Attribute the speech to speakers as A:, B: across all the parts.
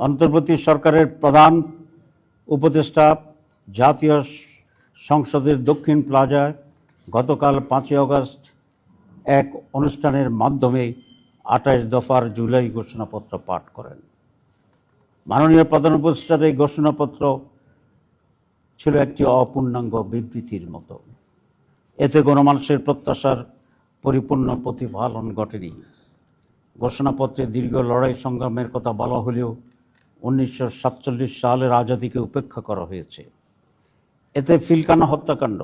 A: অন্তর্বর্তী সরকারের প্রধান উপদেষ্টা জাতীয় সংসদের দক্ষিণ প্লাজায় গতকাল পাঁচই আগস্ট এক অনুষ্ঠানের মাধ্যমে আঠাশ দফার জুলাই ঘোষণাপত্র পাঠ করেন। মাননীয় প্রধান উপদেষ্টার এই ঘোষণাপত্র ছিল একটি অপূর্ণাঙ্গ বিবৃতির মতো। এতে গণমানুষের প্রত্যাশার পরিপূর্ণ প্রতিফলন ঘটেনি। ঘোষণাপত্রে দীর্ঘ লড়াই সংগ্রামের কথা বলা হলেও উনিশশো সাতচল্লিশ সালের আজাদিকে উপেক্ষা করা হয়েছে। এতে ফিলকানা হত্যাকাণ্ড,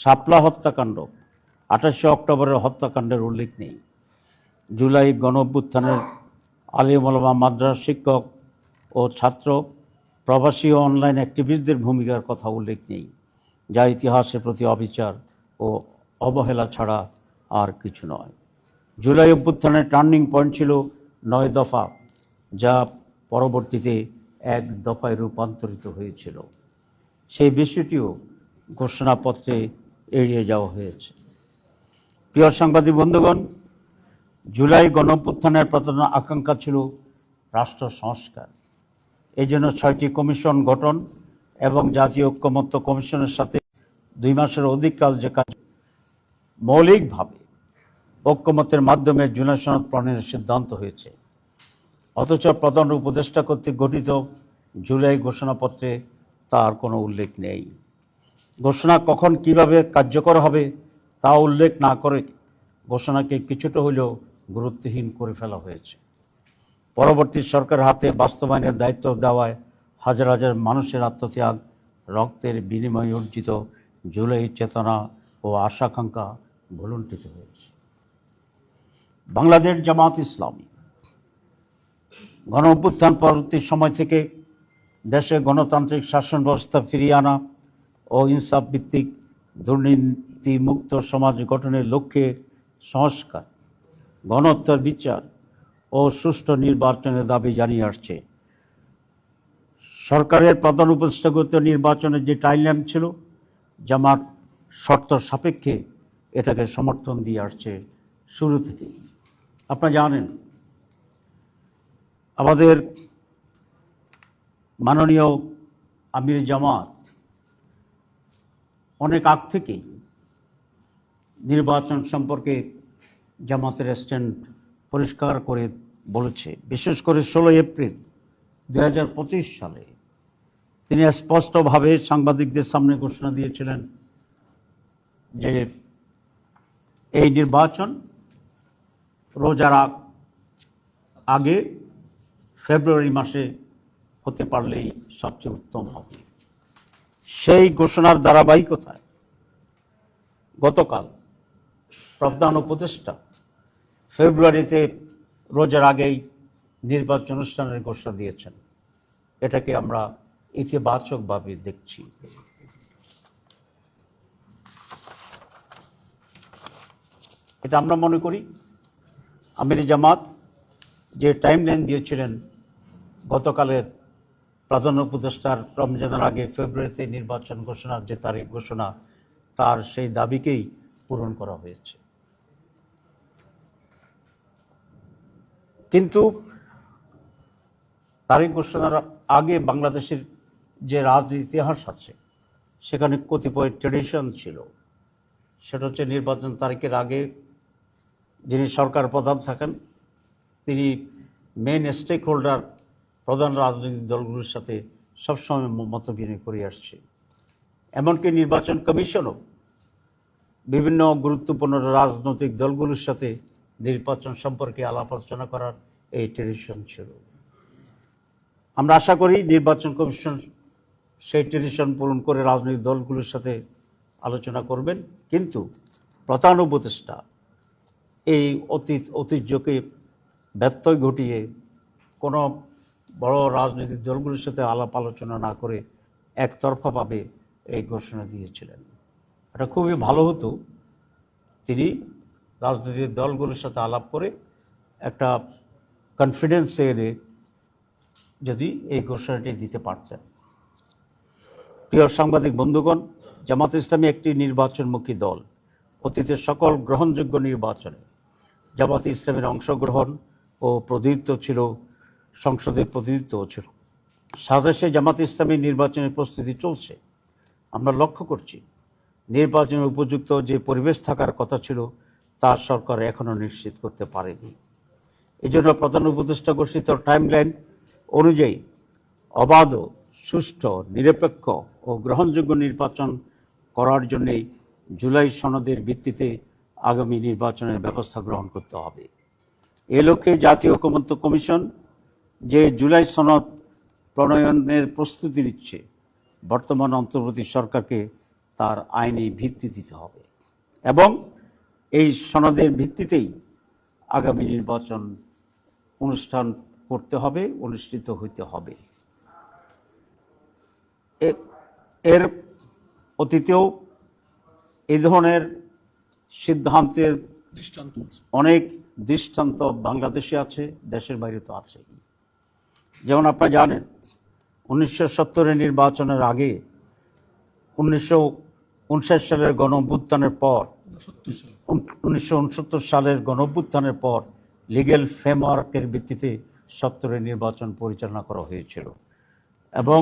A: শাপলা হত্যাকাণ্ড, আঠাশে অক্টোবরের হত্যাকাণ্ডের উল্লেখ নেই। জুলাই গণ অভ্যুত্থানের আলিমুলামা মাদ্রাস শিক্ষক ও ছাত্র, প্রবাসী ও অনলাইন অ্যাক্টিভিস্টদের ভূমিকার কথা উল্লেখ নেই, যা ইতিহাসের প্রতি অবিচার ও অবহেলা ছাড়া আর কিছু নয়। জুলাই অভ্যুত্থানের টার্নিং পয়েন্ট ছিল নয় দফা, যা পরবর্তীতে এক দফায় রূপান্তরিত হয়েছিল। সেই বিষয়টিও ঘোষণাপত্রে এড়িয়ে যাওয়া হয়েছে। প্রিয় সাংবাদিক বন্ধুগণ, জুলাই গণপ্রত্থানের প্রধান আকাঙ্ক্ষা ছিল রাষ্ট্র সংস্কার। এই জন্য ছয়টি কমিশন গঠন এবং জাতীয় ঐক্যমত্য কমিশনের সাথে দুই মাসের অধিক কাল যে কাজ মৌলিকভাবে ঐক্যমত্যের মাধ্যমে জুলাই সনদ প্রণয়নের সিদ্ধান্ত হয়েছে। অথচ প্রধান উপদেষ্টা কর্তৃক গঠিত জুলাই ঘোষণাপত্রে তার কোনো উল্লেখ নেই। ঘোষণা কখন কীভাবে কার্যকর হবে তা উল্লেখ না করে ঘোষণাকে কিছুটা হলেও গুরুত্বহীন করে ফেলা হয়েছে। পরবর্তী সরকার হাতে বাস্তবায়নের দায়িত্ব দেওয়ায় হাজার হাজার মানুষের আত্মত্যাগ, রক্তের বিনিময়ে অর্জিত জুলাই চেতনা ও আশাকাঙ্ক্ষা ভুলুণ্ঠিত হয়েছে। বাংলাদেশ জামাত ইসলামী গণ অভ্যুত্থান পরবর্তী সময় থেকে দেশে গণতান্ত্রিক শাসন ব্যবস্থা ফিরিয়ে আনা ও ইনসাফ ভিত্তিক দুর্নীতিমুক্ত সমাজ গঠনের লক্ষ্যে সংস্কার, গণহত্যার বিচার ও সুষ্ঠু নির্বাচনের দাবি জানিয়ে আসছে। সরকারের প্রধান উপদেষ্টাগত নির্বাচনের যে টাইমলাইন ছিল, জামাত শর্ত সাপেক্ষে এটাকে সমর্থন দিয়ে আসছে শুরু থেকেই। আপনারা জানেন আমাদের মাননীয় আমির জামাত অনেক আগ থেকেই নির্বাচন সম্পর্কে জামাতের স্ট্যান্ড পরিষ্কার করে বলেছে। বিশেষ করে ষোলোই এপ্রিল দু হাজার পঁচিশ সালে তিনি স্পষ্টভাবে সাংবাদিকদের সামনে ঘোষণা দিয়েছিলেন যে এই নির্বাচন রোজার আগ আগে ফেব্রুয়ারি মাসে হতে পারলেই সবচেয়ে উত্তম হবে। সেই ঘোষণার ধারাবাহিকতায় গতকাল প্রধান উপদেষ্টা ফেব্রুয়ারিতে রোজার আগেই নির্বাচন অনুষ্ঠানের ঘোষণা দিয়েছেন। এটাকে আমরা ইতিবাচকভাবে দেখছি। এটা আমরা মনে করি। আমির জামাত যে টাইম লাইন দিয়েছিলেন গতকালের প্রধান উপদেষ্টার রমজানের আগে ফেব্রুয়ারিতে নির্বাচন ঘোষণার যে তারিখ ঘোষণা, তার সেই দাবিকেই পূরণ করা হয়েছে। কিন্তু তারিখ ঘোষণার আগে বাংলাদেশের যে রাজনীতি ইতিহাস আছে, সেখানে কতিপয় ট্রেডিশন ছিল। সেটা হচ্ছে নির্বাচন তারিখের আগে যিনি সরকার প্রধান থাকেন, তিনি মেন স্টেক হোল্ডার প্রধান রাজনৈতিক দলগুলোর সাথে সবসময় মত করে আসছে। এমনকি নির্বাচন কমিশনও বিভিন্ন গুরুত্বপূর্ণ রাজনৈতিক দলগুলোর সাথে নির্বাচন সম্পর্কে আলাপ আলোচনা করার এই ট্রেডিশন ছিল। আমরা আশা করি নির্বাচন কমিশন সেই ট্রেডিশন পূরণ করে রাজনৈতিক দলগুলোর সাথে আলোচনা করবেন। কিন্তু প্রধান উপদেষ্টা এই অতীত, ঐতিহ্যকে ব্যত্যয় ঘটিয়ে কোনো বড় রাজনৈতিক দলগুলোর সাথে আলাপ আলোচনা না করে একতরফাভাবে এই ঘোষণা দিয়েছিলেন। এটা খুবই ভালো হতো। তিনি রাজনৈতিক দলগুলোর সাথে আলাপ করে একটা কনফিডেন্স এনে যদি এই ঘোষণাটি দিতে পারতেন। প্রিয় সাংবাদিক বন্ধুগণ, জামাত ইসলামী একটি নির্বাচনমুখী দল। অতীতের সকল গ্রহণযোগ্য নির্বাচনে জামাত ইসলামের অংশগ্রহণ ও প্রদীপ্ত ছিল সংসদের প্রতিনিধিত্ব ছিল। সাদেশে জামাত ইসলামী নির্বাচনের প্রস্তুতি চলছে। আমরা লক্ষ্য করছি নির্বাচনের উপযুক্ত যে পরিবেশ থাকার কথা ছিল, তা সরকার এখনও নিশ্চিত করতে পারেনি। এই জন্য প্রধান উপদেষ্টা ঘোষিত টাইমলাইন অনুযায়ী অবাধ, সুষ্ঠু, নিরপেক্ষ ও গ্রহণযোগ্য নির্বাচন করার জন্যেই জুলাই সনদের ভিত্তিতে আগামী নির্বাচনের ব্যবস্থা গ্রহণ করতে হবে। এ লক্ষ্যে জাতীয় ঐকমত্য কমিশন যে জুলাই সনদ প্রণয়নের প্রস্তুতি নিচ্ছে বর্তমান অন্তর্বর্তী সরকারকে তার আইনি ভিত্তি দিতে হবে। এবং এই সনদের ভিত্তিতেই আগামী নির্বাচন অনুষ্ঠান করতে হবে অনুষ্ঠিত হইতে হবে। এর অতীতেও এই ধরনের সিদ্ধান্তের
B: দৃষ্টান্ত
A: অনেক দৃষ্টান্ত বাংলাদেশে আছে দেশের বাইরে তো আছে যেমন আপনারা জানেন, উনিশশো সত্তরের নির্বাচনের আগে উনিশশো উনষাট সালের গণ পর, উনিশশো উনসত্তর সালের গণঅভ্যুত্থানের পর লিগেল ফ্রেমওয়ার্কের ভিত্তিতে সত্তরের নির্বাচন পরিচালনা করা হয়েছিল। এবং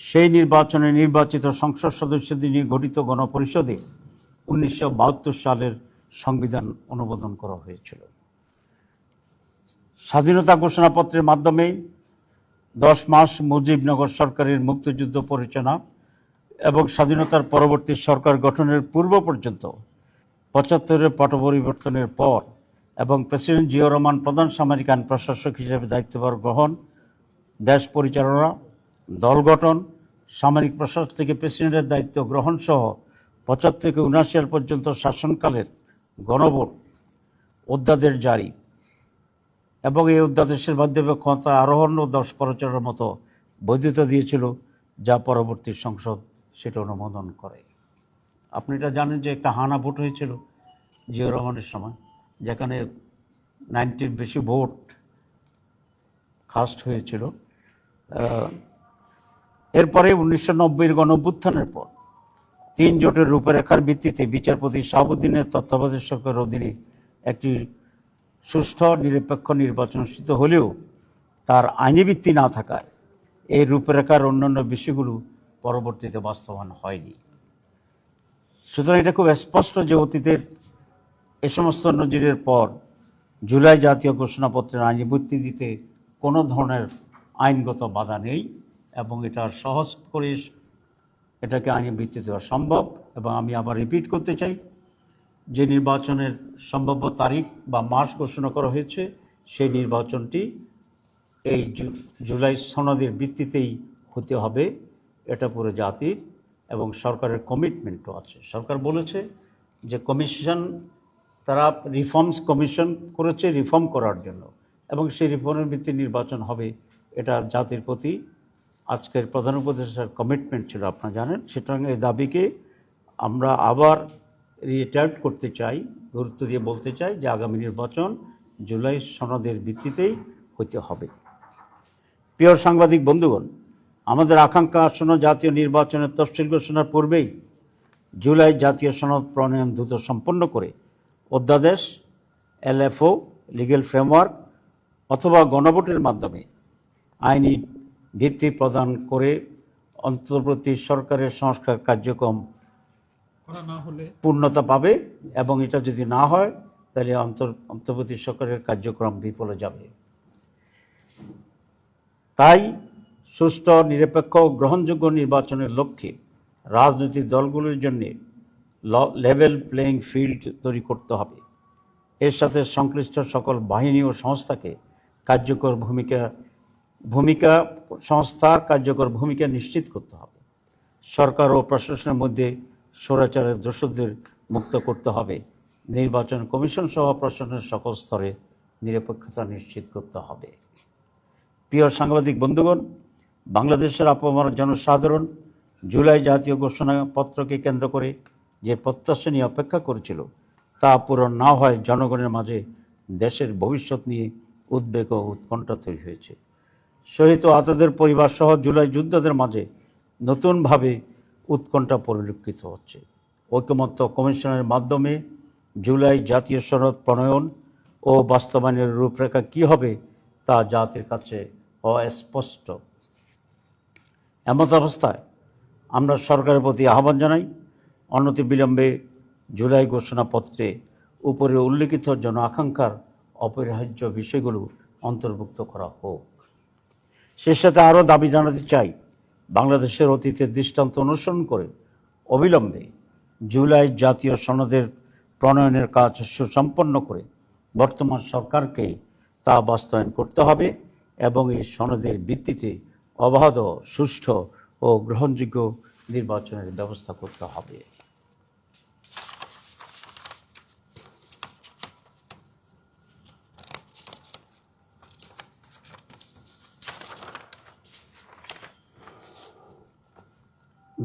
A: সেই নির্বাচনে নির্বাচিত সংসদ সদস্যদের নিয়ে গঠিত গণপরিষদে উনিশশো বাহাত্তর সালের সংবিধান অনুমোদন করা হয়েছিল। স্বাধীনতা ঘোষণাপত্রের মাধ্যমে দশ মাস মুজিবনগর সরকারের মুক্তিযুদ্ধ পরিচালনা এবং স্বাধীনতার পরবর্তী সরকার গঠনের পূর্ব পর্যন্ত পঁচাত্তরের পট পরিবর্তনের পর এবং প্রেসিডেন্ট জিয়া রহমান প্রধান সামরিক আইন প্রশাসক হিসেবে দায়িত্বভার গ্রহণ, দেশ পরিচালনা, দল গঠন, সামরিক প্রশাসক থেকে প্রেসিডেন্টের দায়িত্ব গ্রহণ সহ পঁচাত্তর থেকে উনআশি পর্যন্ত শাসনকালের গণভোট, অধ্যাদেশ জারি। এবং এই অধ্যাদেশের মাধ্যমে ক্ষমতা আরোহণ ও দশ পরিচালনার মতো বৈধতা দিয়েছিল, যা পরবর্তী সংসদ সেটা অনুমোদন করে। আপনি এটা জানেন যে একটা হানা ভোট হয়েছিল জিয়া রহমানের সময়, যেখানে নাইনটির বেশি ভোট কাস্ট হয়েছিল। এরপরে উনিশশো নব্বইয়ের গণভ্যুত্থানের পর তিন জোটের রূপরেখার ভিত্তিতে বিচারপতি শাহাবুদ্দিনের তত্ত্বাবধায়ক সরকারের অধীনে একটি সুষ্ঠু, নিরপেক্ষ নির্বাচন অনুষ্ঠিত হলেও তার আইনি ভিত্তি না থাকায় এই রূপরেখার অন্যান্য বিষয়গুলো পরবর্তীতে বাস্তবায়ন হয়নি। সুতরাং এটা খুব স্পষ্ট যে অতীতের এ সমস্ত নজিরের পর জুলাই জাতীয় ঘোষণাপত্রের আইনি ভিত্তি দিতে কোনো ধরনের আইনগত বাধা নেই এবং এটা সহজ করে এটাকে আইনি ভিত্তি দেওয়া সম্ভব এবং আমি আবার রিপিট করতে চাই যে নির্বাচনের সম্ভাব্য তারিখ বা মাস ঘোষণা করা হয়েছে, সেই নির্বাচনটি এই জুলাই সনদের ভিত্তিতেই হতে হবে। এটা পুরো জাতির এবং সরকারের কমিটমেন্টও আছে। সরকার বলেছে যে কমিশন তারা রিফর্মস কমিশন করেছে রিফর্ম করার জন্য এবং সেই রিফর্মের ভিত্তি নির্বাচন হবে এটা জাতির প্রতি। আজকের প্রধান উপদেষ্টার কমিটমেন্ট ছিল, আপনারা জানেন। সুতরাং এই দাবিকে আমরা আবার রিটায়ার্ড করতে চাই, গুরুত্ব দিয়ে বলতে চাই যে আগামী নির্বাচন জুলাই সনদের ভিত্তিতেই হতে হবে। প্রিয় সাংবাদিক বন্ধুগণ, আমাদের আকাঙ্ক্ষা আসন্ন জাতীয় নির্বাচনের তফসিল ঘোষণার পূর্বেই জুলাই জাতীয় সনদ প্রণয়ন দ্রুত সম্পন্ন করে অধ্যাদেশ, এলএফও, লিগেল ফ্রেমওয়ার্ক অথবা গণভোটের মাধ্যমে আইনি ভিত্তি প্রদান করে অন্তর্বর্তী সরকারের সংস্কার কার্যক্রম পূর্ণতা পাবে এবং এটা যদি না হয়, তাহলে অন্তর, অন্তর্বর্তী সরকারের কার্যক্রম বিফলে যাবে। তাই সুষ্ঠু, নিরপেক্ষ, গ্রহণযোগ্য নির্বাচনের লক্ষ্যে রাজনৈতিক দলগুলোর জন্য লেভেল প্লেয়িং ফিল্ড তৈরি করতে হবে। এর সাথে সংশ্লিষ্ট সকল বাহিনী ও সংস্থাকে কার্যকর ভূমিকা ভূমিকা, সংস্থার কার্যকর ভূমিকা নিশ্চিত করতে হবে। সরকার ও প্রশাসনের মধ্যে স্বৈরাচারের দোষদের মুক্ত করতে হবে। নির্বাচন কমিশন সহ প্রশাসনের সকল স্তরে নিরপেক্ষতা নিশ্চিত করতে হবে। প্রিয় সাংবাদিক বন্ধুগণ, বাংলাদেশের আপামর জনসাধারণ জুলাই জাতীয় ঘোষণাপত্রকে কেন্দ্র করে যে প্রত্যাশা নিয়ে অপেক্ষা করেছিল, তা পূরণ না হয় জনগণের মাঝে দেশের ভবিষ্যৎ নিয়ে উদ্বেগ ও উৎকণ্ঠা তৈরি হয়েছে। শহীদ ও আহতদের পরিবার সহ জুলাই যোদ্ধাদের মাঝে নতুনভাবে উৎকণ্ঠা পরিলক্ষিত হচ্ছে। ঐকমত্য কমিশনের মাধ্যমে জুলাই জাতীয় সনদ প্রণয়ন ও বাস্তবায়নের রূপরেখা কী হবে তা তা জাতির কাছে অস্পষ্ট। এমত অবস্থায় আমরা সরকারের প্রতি আহ্বান জানাই, অনতি বিলম্বে জুলাই ঘোষণাপত্রে উপরে উল্লেখিত জন আকাঙ্ক্ষার অপরিহার্য বিষয়গুলো অন্তর্ভুক্ত করা হোক। সে সাথে আরও দাবি জানাতে চাই বাংলাদেশের অতীতের দৃষ্টান্ত অনুসরণ করে অবিলম্বে জুলাই জাতীয় সনদের প্রণয়নের কাজ সুসম্পন্ন করে বর্তমান সরকারকে তা বাস্তবায়ন করতে হবে এবং এই সনদের ভিত্তিতে অবাধ, সুষ্ঠু ও গ্রহণযোগ্য নির্বাচনের ব্যবস্থা করতে হবে।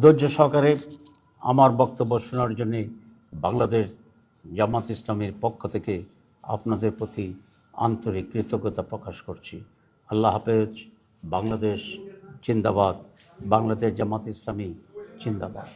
A: ধৈর্য সহকারে আমার বক্তব্য শোনার জন্যে বাংলাদেশ জামাত ইসলামের পক্ষ থেকে আপনাদের প্রতি আন্তরিক কৃতজ্ঞতা প্রকাশ করছি। আল্লাহ হাফেজ, বাংলাদেশ জিন্দাবাদ, বাংলাদেশ জামাত ইসলামী জিন্দাবাদ।